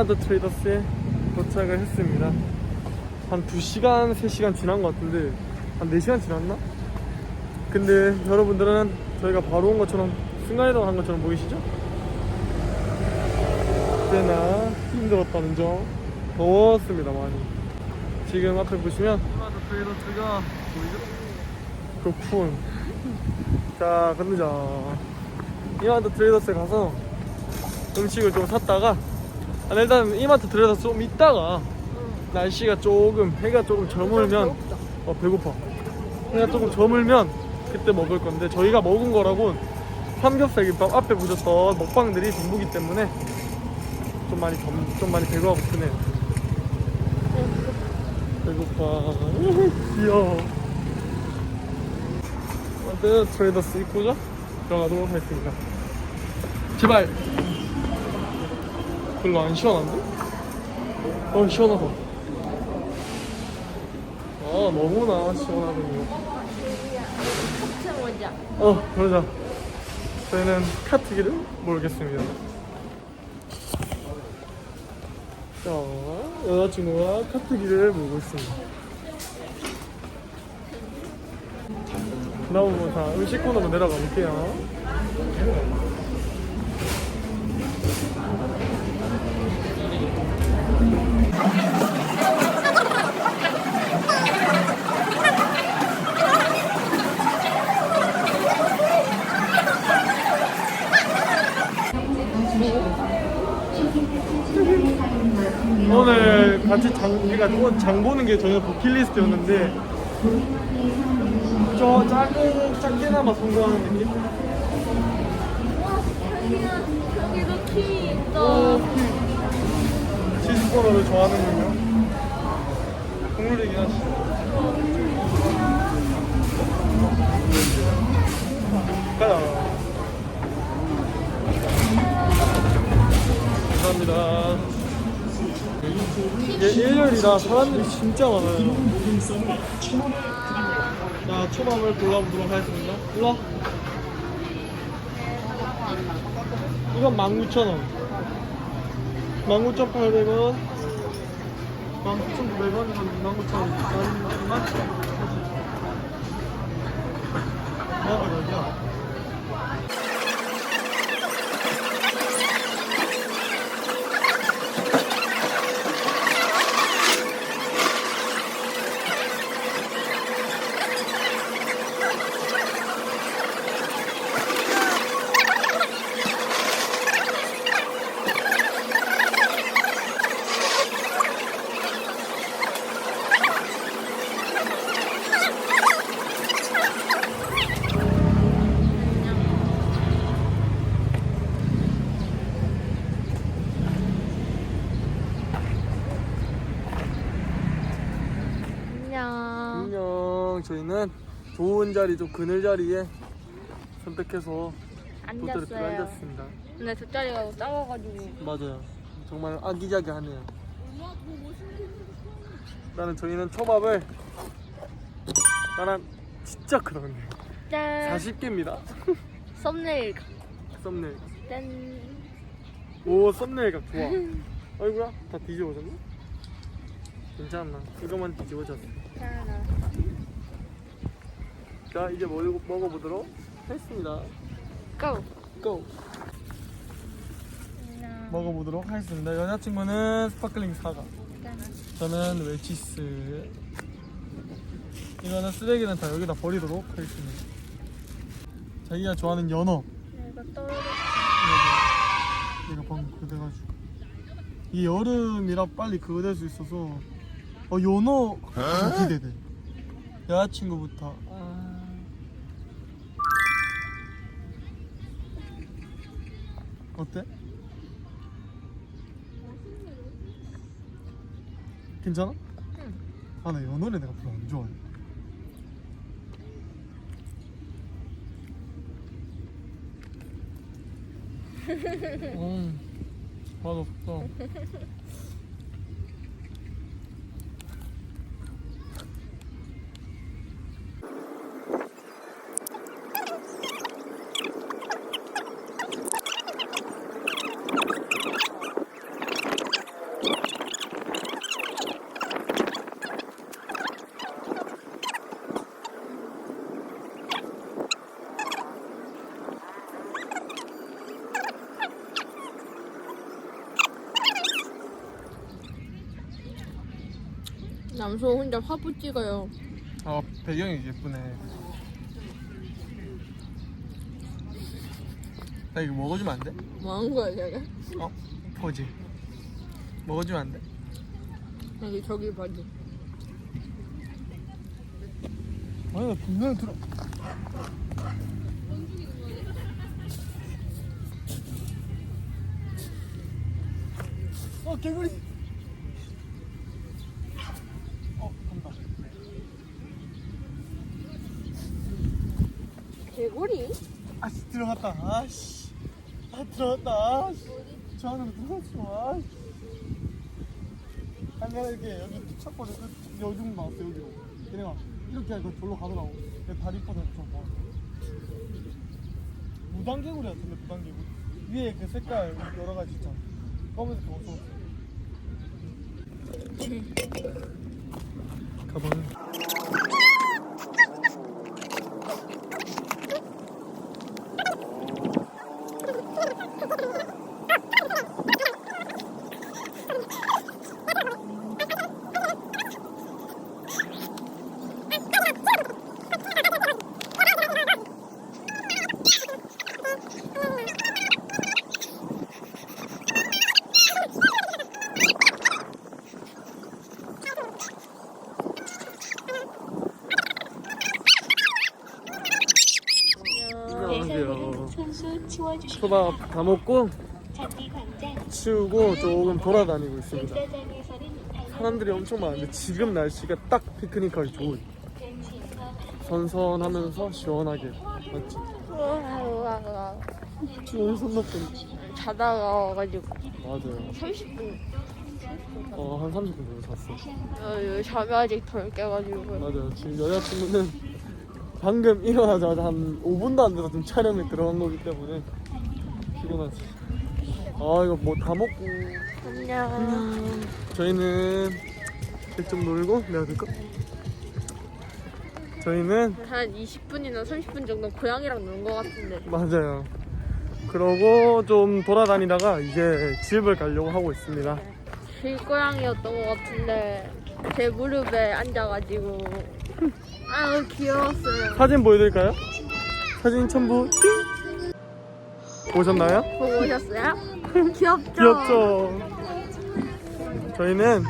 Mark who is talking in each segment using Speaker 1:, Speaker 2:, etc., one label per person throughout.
Speaker 1: 이마드 트레이더스에 도착을 했습니다. 한 2시간, 3시간 지난 것 같은데 한 4시간 지났나? 근데 여러분들은 저희가 바로 온 것처럼 순간이동 한 것처럼 보이시죠? 꽤나 힘들었다는 점 더웠습니다 많이 지금 앞에 보시면 이마드 트레이더스가 보이죠? 그품 자 건너자 이마트 트레이더스에 가서 음식을 좀 샀다가 아, 일단 이마트 트레이더스 좀 있다가 날씨가 조금 해가 조금 저물면 어 배고파. 해가 조금 저물면 그때 먹을 건데 저희가 먹은 거라고 삼겹살 김밥 앞에 보셨던 먹방들이 전부기 때문에 좀 많이 점, 좀 많이 배가 고프네요. 배고파. 귀여워. 아무튼 트레이더스 입고자 들어가도록 하겠습니다. 제발 별로 안 시원한데? 어 시원하다. 아 너무나 시원하군요.
Speaker 2: 카트 모자.
Speaker 1: 어 그러자. 저희는 카트기를 모르겠습니다. 자 여자친구가 카트기를 몰고 있습니다. 그다음 자 음식 코너로 내려가 볼게요 오늘 같이 장, 그러니까 장 보는 게 저희 버킷리스트였는데 저 작은 작게나마 성공하는 느낌?
Speaker 2: 와, 여기가 여기도 키
Speaker 1: 오,
Speaker 2: 있다.
Speaker 1: 치즈코너를 좋아하는군요. 국물이긴 하시. 가자. 감사합니다. 이게 일요일이라 사람들이 진짜 많아요. 자, 초밥을 골라보도록 하겠습니다. 와. 이건 19,000원. 19,800원. 19,900원. 이건 29,000원. 21,000원. 뭐가 여기야?
Speaker 2: 안녕.
Speaker 1: 안녕. 저희는 좋은 자리, 좀 그늘 자리에 선택해서
Speaker 2: 앉았어요.
Speaker 1: 앉았습니다.
Speaker 2: 근데 돗자리가 작아가지고.
Speaker 1: 맞아요. 정말 아기자기하네요. 나는 저희는 초밥을 나는 진짜 크다 근데
Speaker 2: 짠.
Speaker 1: 40개입니다.
Speaker 2: 썸네일.
Speaker 1: 썸네일.
Speaker 2: 짠.
Speaker 1: 오 썸네일 각 좋아. 아이고야 다 뒤집어졌네. 괜찮나? 이거만 뒤집어졌어.
Speaker 2: 짠.
Speaker 1: 자 이제 먹, 먹어보도록 하겠습니다.
Speaker 2: 고.
Speaker 1: 고! 먹어보도록 하겠습니다. 여자친구는 스파클링 사과.
Speaker 2: 짠.
Speaker 1: 저는 웰치스. 이거는 쓰레기는 다 여기다 버리도록 하겠습니다. 자기가 좋아하는 연어.
Speaker 2: 내가 떨어져.
Speaker 1: 얘가 방금 그거 돼가지고. 이 여름이라 빨리 그거 될 수 있어서. 어, 연어 좀 기대돼. 여자친구부터. 어때? 괜찮아?
Speaker 2: 응.
Speaker 1: 아, 나 연어를 내가 별로 안 좋아해. 음, 맛없어.
Speaker 2: 남소 혼자 화보 찍어요.
Speaker 1: 아 배경이 예쁘네 나 이거 먹어주면 안 돼?
Speaker 2: 뭐 하는 거야, 제가?
Speaker 1: 어? 포즈 먹어주면 안 돼?
Speaker 2: 여기 저기 봐지.
Speaker 1: 아니 나 분명히 들어 어 개구리 어 간다
Speaker 2: 개구리?
Speaker 1: 아씨 들어갔다. 아씨. 아 들어갔다. 아씨. 저 안으로 들어갔어. 아씨. 내가 이렇게 여기 그 여중 나왔어 여기로. 얘네가 이렇게 하니까 절로 가더라고. 내 다리 뻗어서 좀 봐. 무당개구리 같은데 무당개구리. 위에 그 색깔 여러 가지 있잖아. 검은색 그거 가방은 안녕하세요
Speaker 3: 손수
Speaker 1: 초밥 다 먹고 치우고 조금 돌아다니고 있습니다. 사람들이 엄청 많은데 지금 날씨가 딱 피크닉 하기 좋은
Speaker 3: 단지에서
Speaker 1: 선선하면서 시원하게 맞지? 지금 손 나쁜
Speaker 2: 자다가 와가지고.
Speaker 1: 맞아요.
Speaker 2: 30분.
Speaker 1: 어 한 30분 정도 잤어.
Speaker 2: 어, 잠이 아직 덜 깨가지고.
Speaker 1: 맞아요. 지금 여자친구는 방금 일어나자마자 한 5분도 안 돼서 지금 촬영에 들어간 거기 때문에 피곤하지 아 이거 뭐 다 먹고
Speaker 2: 안녕.
Speaker 1: 저희는 좀 놀고 내가 될까? 저희는
Speaker 2: 한 20분이나 30분 정도 고양이랑 노는 것 같은데.
Speaker 1: 맞아요 그러고 좀 돌아다니다가 이제 집을 가려고 하고 있습니다
Speaker 2: 길고양이였던 것 같은데 제 무릎에 앉아가지고 아유 귀여웠어요.
Speaker 1: 사진 보여드릴까요? 사진 첨부 띵! 보셨나요?
Speaker 2: 보고 오셨어요? 귀엽죠?
Speaker 1: 귀엽죠? 저희는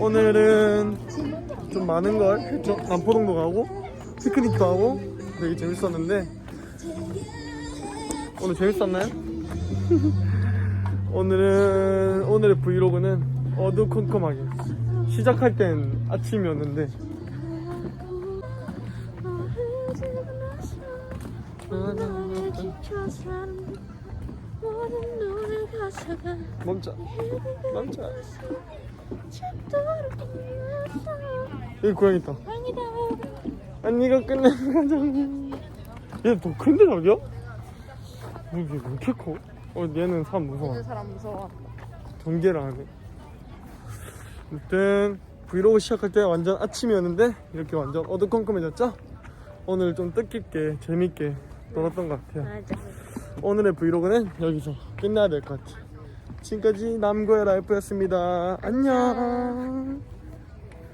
Speaker 1: 오늘은 좀 많은 걸 했죠. 남포동도 가고 피크닉도 하고 되게 재밌었는데 오늘 재밌었나요? 오늘은 오늘의 브이로그는 어두컴컴하게 시작할 땐 아침이었는데 멈춰 멈춰 여기 고양이 있다 언니가 끝내는 가정 얘더 큰데 자기야? 뭐 이게 왜 이렇게 커? 어 얘는 사람 무서워
Speaker 2: 보는 사람 무서워.
Speaker 1: 경계를 하네 아무튼 브이로그 시작할 때 완전 아침이었는데 이렇게 완전 어두컴컴해졌죠? 오늘 좀 뜻깊게 재밌게 놀았던 것 같아요
Speaker 2: 맞아.
Speaker 1: 오늘의 브이로그는 여기서 끝내야 될 것 같아요 지금까지 남고의 라이프였습니다. 안녕